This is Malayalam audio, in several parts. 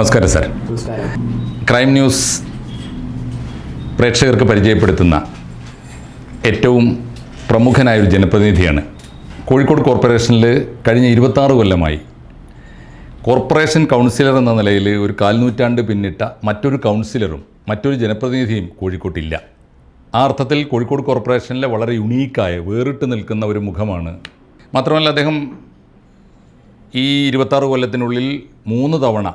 നമസ്കാരം സാർ. ക്രൈം ന്യൂസ് പ്രേക്ഷകർക്ക് പരിചയപ്പെടുത്തുന്ന ഏറ്റവും പ്രമുഖനായൊരു ജനപ്രതിനിധിയാണ്. കോഴിക്കോട് കോർപ്പറേഷനിൽ കഴിഞ്ഞ ഇരുപത്താറ് കൊല്ലമായി കോർപ്പറേഷൻ കൗൺസിലർ എന്ന നിലയിൽ ഒരു കാൽനൂറ്റാണ്ട് പിന്നിട്ട മറ്റൊരു കൗൺസിലറും മറ്റൊരു ജനപ്രതിനിധിയും കോഴിക്കോട്ടില്ല. ആ അർത്ഥത്തിൽ കോഴിക്കോട് കോർപ്പറേഷനിലെ വളരെ യുണീക്കായ വേറിട്ട് നിൽക്കുന്ന ഒരു മുഖമാണ്. മാത്രമല്ല അദ്ദേഹം ഈ ഇരുപത്താറ് കൊല്ലത്തിനുള്ളിൽ മൂന്ന് തവണ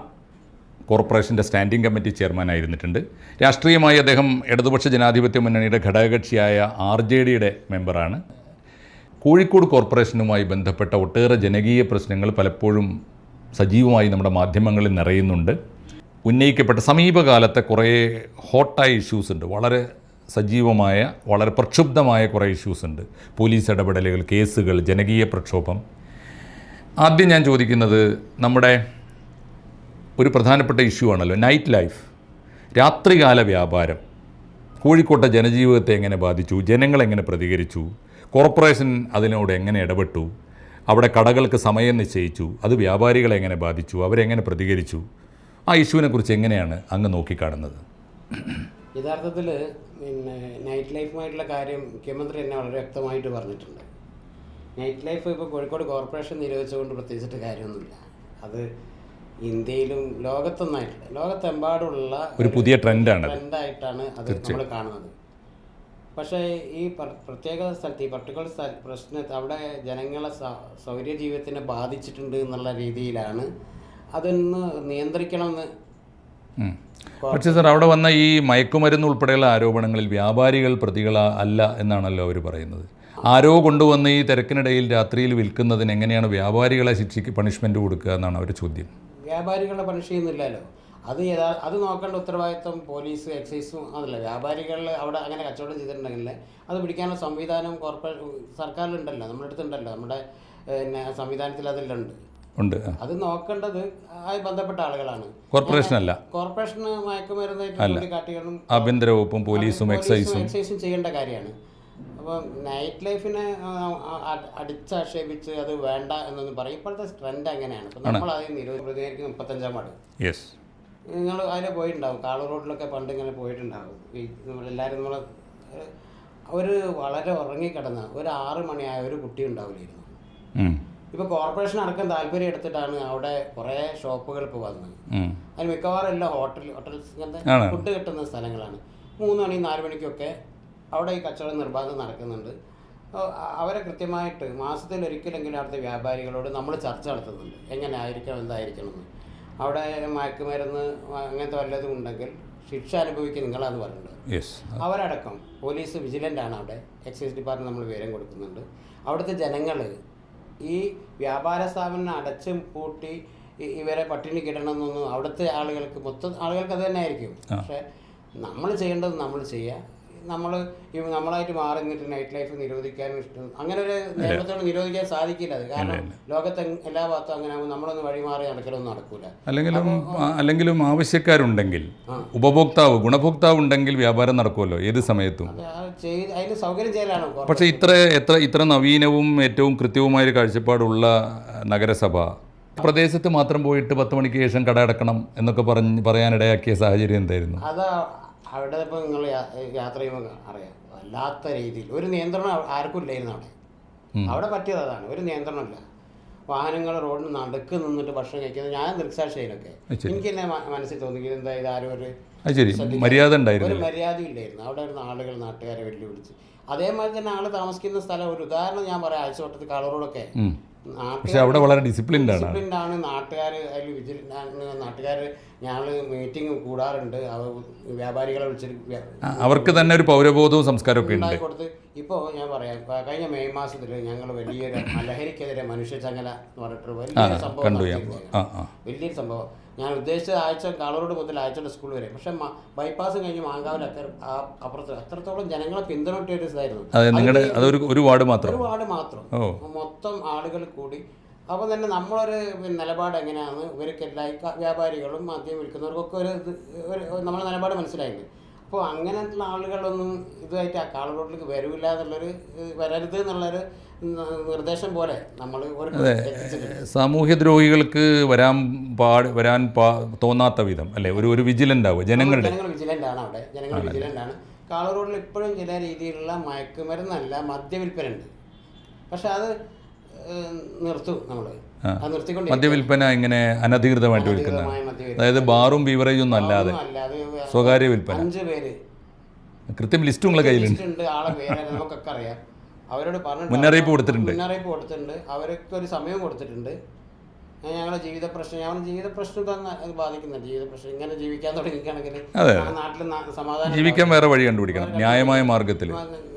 കോർപ്പറേഷന്റെ സ്റ്റാൻഡിംഗ് കമ്മിറ്റി ചെയർമാനായിരുന്നിട്ടുണ്ട്. രാഷ്ട്രീയമായി അദ്ദേഹം ഇടതുപക്ഷ ജനാധിപത്യ മുന്നണിയുടെ ഘടകകക്ഷിയായ ആർ ജെ ഡിയുടെ മെമ്പറാണ്. കോഴിക്കോട് കോർപ്പറേഷനുമായി ബന്ധപ്പെട്ട ഒട്ടേറെ ജനകീയ പ്രശ്നങ്ങൾ പലപ്പോഴും സജീവമായി നമ്മുടെ മാധ്യമങ്ങളിൽ നിറയുന്നുണ്ട്. ഉന്നയിക്കപ്പെട്ട സമീപകാലത്തെ കുറേ ഹോട്ടായ ഇഷ്യൂസ് ഉണ്ട്. വളരെ സജീവമായ വളരെ പ്രക്ഷുബ്ധമായ കുറേ ഇഷ്യൂസ് ഉണ്ട്. പോലീസ് ഇടപെടലുകൾ കേസുകൾ ജനകീയ പ്രക്ഷോഭം. ആദ്യം ഞാൻ ചോദിക്കുന്നത് നമ്മുടെ ഒരു പ്രധാനപ്പെട്ട ഇഷ്യൂ ആണല്ലോ നൈറ്റ് ലൈഫ് രാത്രികാല വ്യാപാരം. കോഴിക്കോട്ടെ ജനജീവിതത്തെ എങ്ങനെ ബാധിച്ചു? ജനങ്ങളെങ്ങനെ പ്രതികരിച്ചു? കോർപ്പറേഷൻ അതിനോട് എങ്ങനെ ഇടപെട്ടു? അവിടെ കടകൾക്ക് സമയം നിശ്ചയിച്ചു. അത് വ്യാപാരികളെ എങ്ങനെ ബാധിച്ചു? അവരെങ്ങനെ പ്രതികരിച്ചു? ആ ഇഷ്യൂവിനെ കുറിച്ച് എങ്ങനെയാണ് അങ്ങ് നോക്കിക്കാണുന്നത്? യഥാർത്ഥത്തിൽ പിന്നെ നൈറ്റ് ലൈഫുമായിട്ടുള്ള കാര്യം മുഖ്യമന്ത്രി തന്നെ വളരെ വ്യക്തമായിട്ട് പറഞ്ഞിട്ടുണ്ട്. നൈറ്റ് ലൈഫ് ഇപ്പോൾ കോഴിക്കോട് കോർപ്പറേഷൻ നിരോധിച്ചുകൊണ്ട് പ്രത്യേകിച്ചിട്ട് കാര്യമൊന്നുമില്ല. അത് ഇന്ത്യയിലും ലോകത്തൊന്നായിട്ടില്ല. ലോകത്തെമ്പാടുമുള്ള ഒരു പുതിയ ട്രെൻഡാണ് ട്രെൻഡായിട്ടാണ് അത് നമ്മൾ കാണുന്നത്. പക്ഷേ ഈ പ്രത്യേക സ്ഥലത്ത് ഈ പർട്ടിക്കുലർ സ്ഥല പ്രശ്നത്തെ അവിടെ ജനങ്ങളെ സൗകര്യ ജീവിതത്തിനെ ബാധിച്ചിട്ടുണ്ട് എന്നുള്ള രീതിയിലാണ് അതൊന്ന് നിയന്ത്രിക്കണമെന്ന് പക്ഷേ സാർ അവിടെ വന്ന ഈ മയക്കുമരുന്ന് ഉൾപ്പെടെയുള്ള ആരോപണങ്ങളിൽ വ്യാപാരികൾ പ്രതികൾ അല്ല എന്നാണല്ലോ അവർ പറയുന്നത്. ആരോ കൊണ്ടുവന്ന് ഈ തിരക്കിനിടയിൽ രാത്രിയിൽ വിൽക്കുന്നതിന് എങ്ങനെയാണ് വ്യാപാരികളെ ശിക്ഷയ്ക്ക് പണിഷ്മെന്റ് കൊടുക്കുക എന്നാണ് അവർ ചോദ്യം. വ്യാപാരികളെ പണിഷ് അത് യഥാ അത് നോക്കേണ്ട ഉത്തരവാദിത്വം പോലീസ് എക്സൈസും അതല്ല. വ്യാപാരികൾ അവിടെ അങ്ങനെ കച്ചവടം ചെയ്തിട്ടുണ്ടെങ്കിൽ അത് പിടിക്കാനുള്ള സംവിധാനം കോർപ്പറേറ്റ് സർക്കാരിലുണ്ടല്ലോ. നമ്മുടെ അടുത്തുണ്ടല്ലോ. നമ്മുടെ പിന്നെ സംവിധാനത്തിൽ അതിലുണ്ട്. ഉണ്ട്. ഉണ്ട് അത് നോക്കേണ്ടത് ആയി ബന്ധപ്പെട്ട ആളുകളാണ്. കോർപ്പറേഷൻ അല്ല. കോർപ്പറേഷന് മയക്കുമരുന്ന് കാട്ടികളും ആഭ്യന്തര വകുപ്പും പോലീസും എക്സൈസും. എക്സൈസും ചെയ്യേണ്ട കാര്യമാണ്. അപ്പം നൈറ്റ് ലൈഫിനെ അടിച്ചാക്ഷേപിച്ച് അത് വേണ്ട എന്നൊന്നും പറയും. ഇപ്പോഴത്തെ ട്രെൻഡ് അങ്ങനെയാണ്. അപ്പം നമ്മൾ അത് നിരോധിക്കുന്ന മുപ്പത്തഞ്ചാം വാർഡ്. യെസ് നിങ്ങൾ അതിൽ പോയിട്ടുണ്ടാവും. കാളു റോഡിലൊക്കെ പണ്ട് ഇങ്ങനെ പോയിട്ടുണ്ടാവും. ഈ നമ്മളെല്ലാവരും നമ്മൾ അവർ വളരെ ഉറങ്ങിക്കിടന്ന ഒരു ആറ് മണിയായ ഒരു കുട്ടി ഉണ്ടാവില്ലായിരുന്നു. ഇപ്പോൾ കോർപ്പറേഷൻ അടക്കം താല്പര്യം എടുത്തിട്ടാണ് അവിടെ കുറേ ഷോപ്പുകൾ ഇപ്പോൾ വന്നത്. അതിന് മിക്കവാറും എല്ലാം ഹോട്ടൽ ഹോട്ടൽസ് ഇങ്ങനത്തെ. ഫുഡ് കിട്ടുന്ന സ്ഥലങ്ങളാണ്. മൂന്ന് മണി നാല് മണിക്കൊക്കെ അവിടെ ഈ കച്ചവടം നിർബാധം നടക്കുന്നുണ്ട്. അവരെ കൃത്യമായിട്ട് മാസത്തിൽ ഒരിക്കലെങ്കിലും അവിടുത്തെ വ്യാപാരികളോട് നമ്മൾ ചർച്ച നടത്തുന്നുണ്ട്. എങ്ങനെ ആയിരിക്കണം എന്തായിരിക്കണം എന്ന് അവിടെ മയക്കുമരുന്ന് അങ്ങനത്തെ വല്ലതും ഉണ്ടെങ്കിൽ ശിക്ഷ അനുഭവിക്കുക നിങ്ങളാന്ന് പറഞ്ഞിട്ടുണ്ട് അവരടക്കം പോലീസ് വിജിലന്റ് ആണ് അവിടെ. എക്സൈസ് ഡിപ്പാർട്ട്മെന്റ് നമ്മൾ വിവരം കൊടുക്കുന്നുണ്ട്. അവിടുത്തെ ജനങ്ങൾ ഈ വ്യാപാര സ്ഥാപനം അടച്ചും പൂട്ടി ഇവരെ പട്ടിണി കിടണമെന്നൊന്നും അവിടുത്തെ ആളുകൾക്ക് മൊത്തം ആളുകൾക്ക് അത് തന്നെ ആയിരിക്കും. പക്ഷേ നമ്മൾ ചെയ്യേണ്ടത് നമ്മൾ ചെയ്യുക. നമ്മൾ നമ്മളായിട്ട് മാറി നിന്നിട്ട് നൈറ്റ് ലൈഫ് നിരോധിക്കാനും ഇഷ്ടം. അങ്ങനെ ഒരു നിയമത്തോട് നിരോധിക്കാൻ സാധിക്കില്ല അത്. കാരണം ലോകത്തെ എല്ലാ ഭാഗത്തും അങ്ങനെ ആകുമ്പോൾ നമ്മളൊന്ന് വഴി മാറി നടക്കലൊന്നും നടക്കൂല. അല്ലെങ്കിലും അല്ലെങ്കിലും ആവശ്യക്കാരുണ്ടെങ്കിൽ ഉപഭോക്താവ് ഗുണഭോക്താവ് ഉണ്ടെങ്കിൽ വ്യാപാരം നടക്കുമല്ലോ ഏത് സമയത്തും. അതിന് സൗകര്യം ചെയ്യലാണ്. പക്ഷേ ഇത്ര എത്ര ഇത്ര നവീനവും ഏറ്റവും കൃത്യവുമായ ഒരു കാഴ്ചപ്പാടുള്ള നഗരസഭ പ്രദേശത്ത് മാത്രം പോയിട്ട് പത്ത് മണിക്ക് ശേഷം കട അടക്കണം എന്നൊക്കെ പറഞ്ഞ് പറയാനിടയാക്കിയ സാഹചര്യം എന്തായിരുന്നു? അത് അവിടെ ഇപ്പോൾ നിങ്ങൾ യാത്ര ചെയ്യുമ്പോൾ അറിയാം വല്ലാത്ത രീതിയിൽ. ഒരു നിയന്ത്രണം ആർക്കും ഇല്ലായിരുന്നു അവിടെ. അവിടെ പറ്റിയത് അതാണ്. ഒരു നിയന്ത്രണമില്ല. വാഹനങ്ങൾ റോഡിന് നടുക്ക് നിന്നിട്ട് ഭക്ഷണം കഴിക്കുന്നത് ഞാൻ ദൃക്സാക്ഷിയിലൊക്കെ എനിക്ക് തന്നെ മനസ്സിൽ തോന്നി എന്താ ഇത് ആരും ഒരു മര്യാദ ഒരു മര്യാദ ഇല്ലായിരുന്നു. അവിടെ ഇരുന്ന ആളുകൾ നാട്ടുകാരെ വെല്ലുവിളിച്ച്. അതേമാതിരി തന്നെ ആൾ താമസിക്കുന്ന സ്ഥലം ഒരു ഉദാഹരണം ഞാൻ പറയാം ആഴ്ചവട്ടത്ത് കളറോടൊക്കെ. പക്ഷെ അവിടെ വളരെ ഡിസിപ്ലിൻഡ് ആണ്. ഡിസിപ്ലിൻഡ് ആണ്. നാട്ടുകാർ അതിൽ വിജിലന്റ് ആണ് നാട്ടുകാർ ഞങ്ങൾ മീറ്റിംഗ് കൂടാറുണ്ട്. അവർ വ്യാപാരികളെ വിളിച്ചിട്ട് അവർക്ക് തന്നെ ഒരു പൗരബോധവും സംസ്കാരമൊക്കെ ഉണ്ട്. കൊടുത്ത്. ഇപ്പോൾ ഞാൻ പറയാം. കഴിഞ്ഞ മെയ് മാസത്തിൽ ഞങ്ങൾ വലിയൊരു ലഹരിക്കെതിരെ മനുഷ്യചങ്ങല എന്ന് പറഞ്ഞിട്ട് വലിയൊരു സംഭവം വലിയൊരു സംഭവം. ഞാൻ ഉദ്ദേശിച്ചത് ആഴ്ച കളറോട് മുതൽ ആഴ്ചയുടെ സ്കൂൾ വരെ. പക്ഷെ ബൈപ്പാസ് കഴിഞ്ഞ് മാങ്കാവിൽ അത്ര അപ്പുറത്ത് അത്രത്തോളം ജനങ്ങളെ പിന്തുണട്ടിയ ഒരു ഇതായിരുന്നു അതെ നിങ്ങളുടെ അതൊരു ഒരു വാർഡ് മാത്രം. ഒരുപാട് മാത്രം. ഓ. മൊത്തം ആളുകൾ കൂടി. അപ്പോൾ തന്നെ നമ്മളൊരു നിലപാട് എങ്ങനെയാണ്? ഇവർക്കെല്ലാം എല്ലാ വ്യാപാരികളും മദ്യം വിൽക്കുന്നവർക്കൊക്കെ ഒരു ഒരു നമ്മുടെ നിലപാട് മനസ്സിലായിട്ടുണ്ട് അപ്പോൾ അങ്ങനെയുള്ള ആളുകളൊന്നും ഇതുമായിട്ട് ആ കാളറോട്ടിലേക്ക് വരില്ല എന്നുള്ളൊരു വരരുത് എന്നുള്ളൊരു നിർദ്ദേശം പോലെ നമ്മൾ സാമൂഹ്യദ്രോഹികൾക്ക് വരാൻ പാട് വരാൻ പാ തോന്നാത്ത വിധം അല്ലേ? ഒരു ഒരു വിജിലന്റ് ആവുക ജനങ്ങളുടെ ജനങ്ങൾ വിജിലന്റ് ആണ് അവിടെ. ജനങ്ങൾ വിജിലന്റ് ആണ് കാള റോഡിൽ ഇപ്പോഴും ചില രീതിയിലുള്ള മയക്കുമരുന്നല്ല മദ്യവിൽപ്പന ഉണ്ട് പക്ഷെ അത് നിർത്തും നമ്മൾ. മദ്യവിൽപ്പന ഇങ്ങനെ അനധികൃതമായിട്ട് വിൽക്കുന്ന. അതായത് ബാറും ബീവറേജും ഒന്നും അല്ലാതെ സ്വകാര്യ വിൽപ്പന. അഞ്ച് പേര്. കൃത്യം ലിസ്റ്റ് നിങ്ങളെ കയ്യിലുണ്ട്. നമുക്കൊക്കെ അറിയാം. അവരോട് പറഞ്ഞു മുന്നറിയിപ്പ് കൊടുത്തിട്ടുണ്ട്. മുന്നറിയിപ്പ് കൊടുത്തിട്ടുണ്ട്. അവർക്ക് ഒരു സമയം കൊടുത്തിട്ടുണ്ട്. ഞങ്ങളുടെ ജീവിത പ്രശ്നം ഞങ്ങളുടെ ജീവിത പ്രശ്നം തന്നെ ബാധിക്കുന്നുണ്ട്. ജീവിത പ്രശ്നം ഇങ്ങനെ ജീവിക്കാൻ തുടങ്ങിക്കുകയാണെങ്കിൽ ആ നാട്ടിൽ സമാധാനം ജീവിക്കാൻ വേറെ വഴി കണ്ടുപിടിക്കണം. ന്യായമായ മാർഗത്തിൽ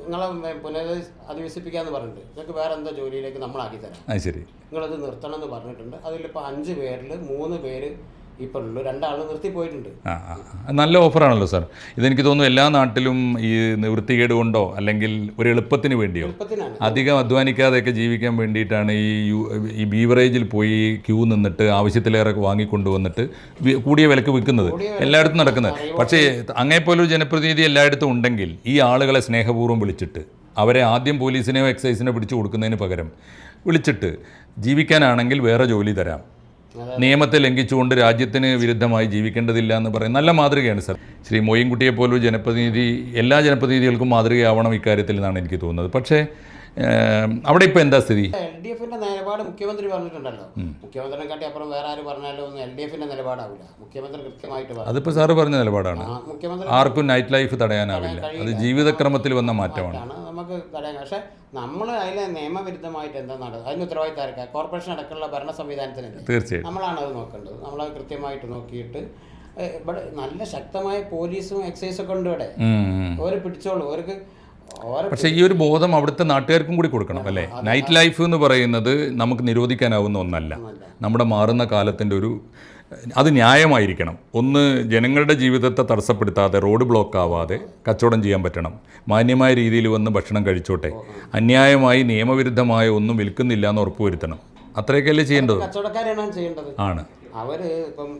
നിങ്ങളെ പുനര അധിവസിപ്പിക്കാന്ന് പറഞ്ഞിട്ട്. നിങ്ങൾക്ക് വേറെ എന്തോ ജോലിയിലേക്ക് നമ്മളാക്കി തരാം. അത് ശരി. നിങ്ങളത് നിർത്തണം എന്ന് പറഞ്ഞിട്ടുണ്ട്. അതിലിപ്പോൾ അഞ്ച് പേരിൽ മൂന്ന് പേര് ഇപ്പോൾ ഉള്ളു രണ്ടാൾ നിർത്തി പോയിട്ടുണ്ട്. ആ. നല്ല ഓഫറാണല്ലോ സാർ. ഇതെനിക്ക് തോന്നുന്നു എല്ലാ നാട്ടിലും ഈ നിവൃത്തികേട് കൊണ്ടോ അല്ലെങ്കിൽ ഒരു എളുപ്പത്തിന് വേണ്ടിയോ? എളുപ്പത്തിനാണ്. അധികം അധ്വാനിക്കാതെയൊക്കെ ജീവിക്കാൻ വേണ്ടിയിട്ടാണ് ഈ യു ഈ ബീവറേജിൽ പോയി ക്യൂ നിന്നിട്ട് ആവശ്യത്തിലേറെ വാങ്ങിക്കൊണ്ടുവന്നിട്ട് വി- കൂടിയ വിലക്ക് വിൽക്കുന്നത്. എല്ലായിടത്തും നടക്കുന്നത്. പക്ഷേ അങ്ങേപ്പോലെ ഒരു ജനപ്രതിനിധി എല്ലായിടത്തും ഉണ്ടെങ്കിൽ ഈ ആളുകളെ സ്നേഹപൂർവം വിളിച്ചിട്ട് അവരെ ആദ്യം പോലീസിനെയോ എക്സൈസിനെയോ പിടിച്ചു കൊടുക്കുന്നതിന് പകരം വിളിച്ചിട്ട് ജീവിക്കാനാണെങ്കിൽ വേറെ ജോലി തരാം. നിയമത്തെ ലംഘിച്ചുകൊണ്ട് രാജ്യത്തിന് വിരുദ്ധമായി ജീവിക്കേണ്ടതില്ല എന്ന് പറയും നല്ല മാതൃകയാണ് സർ. ശ്രീ മോയിൻകുട്ടിയെ പോലൊരു ജനപ്രതിനിധി എല്ലാ ജനപ്രതിനിധികൾക്കും മാതൃകയാവണം ഇക്കാര്യത്തിൽ എന്നാണ് എനിക്ക് തോന്നുന്നത്. പക്ഷേ അവിടെ ഇപ്പോൾ എന്താ സ്ഥിതി? എൽ ഡി എഫിന്റെ നിലപാട് മുഖ്യമന്ത്രി പറഞ്ഞിട്ടുണ്ടല്ലോ. മുഖ്യമന്ത്രിനെ കാട്ടി അപ്പുറം വേറെ ആര് പറഞ്ഞാലും ഒന്നും എൽ ഡി എഫിന്റെ നിലപാടാവില്ല മുഖ്യമന്ത്രി കൃത്യമായിട്ട് അതിപ്പോൾ സാറ് പറഞ്ഞ നിലപാടാണ്. മുഖ്യമന്ത്രി ആർക്കും നൈറ്റ് ലൈഫ് തടയാനാവില്ല. അത് ജീവിതക്രമത്തിൽ വന്ന മാറ്റമാണ്. നമുക്ക് തടയാൻ പക്ഷെ നമ്മൾ അതിലെ നിയമവിരുദ്ധമായിട്ട് എന്താ നടക്കുക അതിന് ഉത്തരവാദിത്തം കോർപ്പറേഷൻ അടക്കമുള്ള ഭരണ സംവിധാനത്തിനല്ലേ? തീർച്ചയായും നമ്മളാണ് അത് നോക്കേണ്ടത്. നമ്മളത് കൃത്യമായിട്ട് നോക്കിയിട്ട് ഇവിടെ നല്ല ശക്തമായ പോലീസും എക്സൈസും ഒക്കെ ഉണ്ട് ഇവിടെ. ഓര് പിടിച്ചോളൂ. അവർക്ക് ഓരോ പക്ഷേ ഈ ഒരു ബോധം അവിടുത്തെ നാട്ടുകാർക്കും കൂടി കൊടുക്കണം അല്ലേ? നൈറ്റ് ലൈഫ് എന്ന് പറയുന്നത് നമുക്ക് നിരോധിക്കാനാവുന്ന ഒന്നല്ല. നമ്മുടെ മാറുന്ന കാലത്തിന്റെ ഒരു അത് ന്യായമായിരിക്കണം. ഒന്ന് ജനങ്ങളുടെ ജീവിതത്തെ തടസ്സപ്പെടുത്താതെ റോഡ് ബ്ലോക്ക് ആവാതെ കച്ചവടം ചെയ്യാൻ പറ്റണം. മാന്യമായ രീതിയിൽ വന്ന് ഭക്ഷണം കഴിച്ചോട്ടെ. അന്യായമായി നിയമവിരുദ്ധമായ ഒന്നും വിൽക്കുന്നില്ല എന്ന് ഉറപ്പുവരുത്തണം. അത്രയൊക്കെയല്ലേ ചെയ്യേണ്ടത്? കച്ചവടക്കാരാണ് ചെയ്യേണ്ടത്. ആണ്. അവർ ഇപ്പം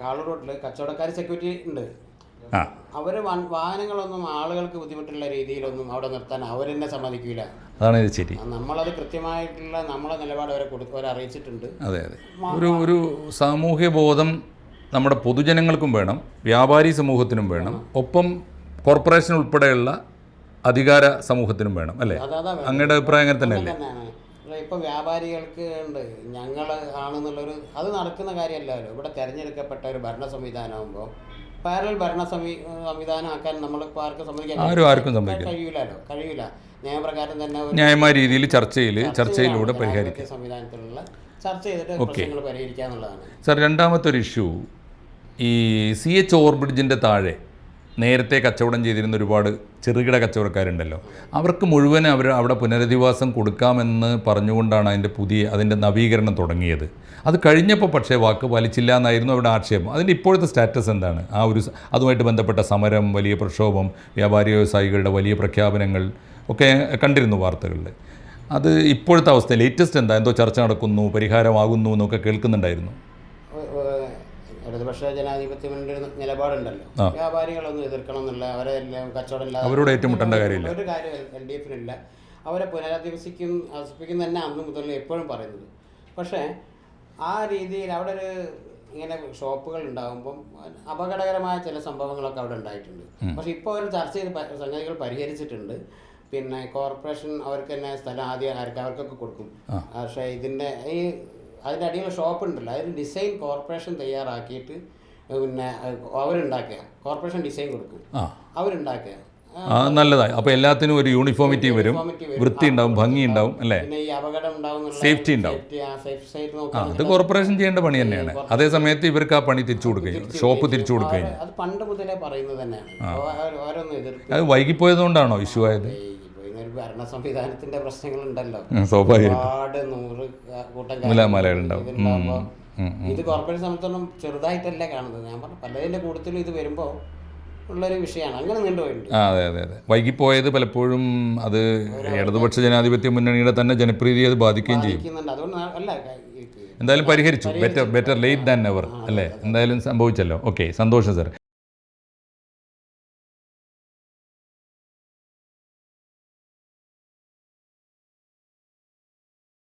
കാളൂർ റോഡിൽ കച്ചവടക്കാർ സെക്യൂരിറ്റി ഉണ്ട്. ആ. വാഹനങ്ങളൊന്നും ആളുകൾക്ക് ബുദ്ധിമുട്ടുള്ള രീതിയിലൊന്നും അവിടെ നിർത്താൻ അവരെന്നെ സമ്മതിക്കില്ല അതാണ് ഇത് ശരി. നമ്മളത് കൃത്യമായിട്ടുള്ള നമ്മളെ നിലപാട് അവരെ കൊടുത്ത് അവരെ അറിയിച്ചിട്ടുണ്ട്. അതെ അതെ. ഒരു ഒരു സാമൂഹ്യ ബോധം നമ്മുടെ പൊതുജനങ്ങൾക്കും വേണം വ്യാപാരി സമൂഹത്തിനും വേണം ഒപ്പം കോർപ്പറേഷൻ ഉൾപ്പെടെയുള്ള അധികാര സമൂഹത്തിനും വേണം അല്ലേ? അങ്ങയുടെ അഭിപ്രായം അങ്ങനെ തന്നെയല്ലേ? തന്നെയാണ്. ഇപ്പൊ വ്യാപാരികൾക്ക് ഉണ്ട്. ഞങ്ങൾ ആണെന്നുള്ളൊരു അത് നടക്കുന്ന കാര്യമല്ലല്ലോ ഇവിടെ തെരഞ്ഞെടുക്കപ്പെട്ട ഒരു ഭരണ സംവിധാനമാകുമ്പോൾ പാരൽ ഭരണ സംവി സംവിധാനമാക്കാൻ നമ്മൾ ആർക്കും സമ്മതിക്കാൻ ആരും ആർക്കും സമ്മതിക്കാൻ കഴിയില്ലല്ലോ കഴിയില്ല? നിയമപ്രകാരം തന്നെ ന്യായമായ രീതിയിൽ ചർച്ചയിൽ ചർച്ചയിലൂടെ പരിഹരിക്കുക സംവിധാനത്തിലുള്ള ചർച്ച ചെയ്തിട്ട് പ്രശ്നങ്ങൾ പരിഹരിക്കുക എന്നുള്ളതാണ് സാർ രണ്ടാമത്തെ ഒരു ഇഷ്യൂ. ഈ സി എച്ച് ഓവർബ്രിഡ്ജിന്റെ താഴെ നേരത്തെ കച്ചവടം ചെയ്തിരുന്ന ഒരുപാട് ചെറുകിട കച്ചവടക്കാരുണ്ടല്ലോ. അവർക്ക് മുഴുവൻ അവർ അവിടെ പുനരധിവാസം കൊടുക്കാമെന്ന് പറഞ്ഞുകൊണ്ടാണ് അതിന്റെ പുതിയ അതിന്റെ നവീകരണം തുടങ്ങിയത്. അത് കഴിഞ്ഞപ്പോൾ പക്ഷേ വാക്ക് വലിച്ചില്ല എന്നായിരുന്നു അവരുടെ ആക്ഷേപം. അതിന്റെ ഇപ്പോഴത്തെ സ്റ്റാറ്റസ് എന്താണ്? ആ ഒരു അതുമായിട്ട് ബന്ധപ്പെട്ട സമരം വലിയ പ്രക്ഷോഭം വ്യാപാരി വ്യവസായികളുടെ വലിയ പ്രഖ്യാപനങ്ങൾ ഒക്കെ കണ്ടിരുന്നു വാർത്തകളിൽ. അത് ഇപ്പോഴത്തെ അവസ്ഥ ലേറ്റസ്റ്റ് എന്താ? എന്തോ ചർച്ച നടക്കുന്നു പരിഹാരമാകുന്നു എന്നൊക്കെ കേൾക്കുന്നുണ്ടായിരുന്നു. ഇടതുപക്ഷ ജനാധിപത്യ നിലപാടുണ്ടല്ലോ. വ്യാപാരികളൊന്നും എതിർക്കണം എന്നുള്ള അവരെ കച്ചവടം ഇല്ലാതെ അവരോട് ഏറ്റുമുട്ടേണ്ട കാര്യമില്ല. ഒരു കാര്യം എൽ ഡി എഫിനില്ല. അവരെ പുനരധിവസിക്കും അധിവസിക്കും തന്നെ അന്ന് മുതൽ എപ്പോഴും പറയുന്നത്. പക്ഷേ ആ രീതിയിൽ അവിടെ ഒരു ഇങ്ങനെ ഷോപ്പുകൾ ഉണ്ടാകുമ്പം അപകടകരമായ ചില സംഭവങ്ങളൊക്കെ അവിടെ ഉണ്ടായിട്ടുണ്ട്. പക്ഷെ ഇപ്പോൾ അവർ ചർച്ച ചെയ്ത് സംഗതികൾ പരിഹരിച്ചിട്ടുണ്ട്. പിന്നെ കോർപ്പറേഷൻ അവർക്ക് തന്നെ സ്ഥലം ആദ്യം ആർക്ക് അവർക്കൊക്കെ കൊടുക്കും. പക്ഷേ ഇതിന്റെ ഈ അതിന്റെ അടിയിൽ ഷോപ്പ് ഉണ്ടല്ലോ. അതിന് ഡിസൈൻ കോർപ്പറേഷൻ തയ്യാറാക്കിയിട്ട് പിന്നെ അവരുണ്ടാക്കുക. കോർപ്പറേഷൻ ഡിസൈൻ കൊടുക്കും. അവരുണ്ടാക്കുക. നല്ലതായി. അപ്പോൾ എല്ലാത്തിനും ഒരു യൂണിഫോമിറ്റി വരും. വൃത്തി ഉണ്ടാവും ഭംഗി ഉണ്ടാവും അല്ലേ? സേഫ്റ്റി ഉണ്ടാവും അത് കോർപ്പറേഷൻ ചെയ്യേണ്ട പണി തന്നെയാണ്. അതേ സമയത്ത് ഇവർക്ക് ആ പണി തിരിച്ചു കൊടുക്കുകയും ഷോപ്പ് തിരിച്ചു കൊടുക്കുകയും. അത് വൈകിപ്പോയതുകൊണ്ടാണ് ഇഷ്യൂ ആയത്? ഭരണ സംവിധാനത്തിന്റെ പ്രശ്നങ്ങളുണ്ടല്ലോ ഉണ്ടല്ലോ ഒരുപാട് നൂറ് കൂട്ടം ഇത് കോർപ്പറേറ്റ് സംബന്ധിച്ചോളം ചെറുതായിട്ടല്ല കാണുന്നത്. ഞാൻ പറഞ്ഞു പലതിന്റെ കൂട്ടത്തിലും ഇത് വരുമ്പോ ഉള്ളൊരു വിഷയമാണ് അങ്ങനെ നീണ്ടുപോയിട്ടുണ്ട് അതെ അതെ അതെ. വൈകിപ്പോയത് പലപ്പോഴും അത് ഇടതുപക്ഷ ജനാധിപത്യ മുന്നണിയുടെ തന്നെ ജനപ്രീതിയെ അത് ബാധിക്കുകയും ചെയ്യും. അതുകൊണ്ട് അല്ല എന്തായാലും പരിഹരിച്ചു. Better better late than never അല്ലേ? എന്തായാലും സംഭവിച്ചല്ലോ. ഓക്കെ സന്തോഷം സാർ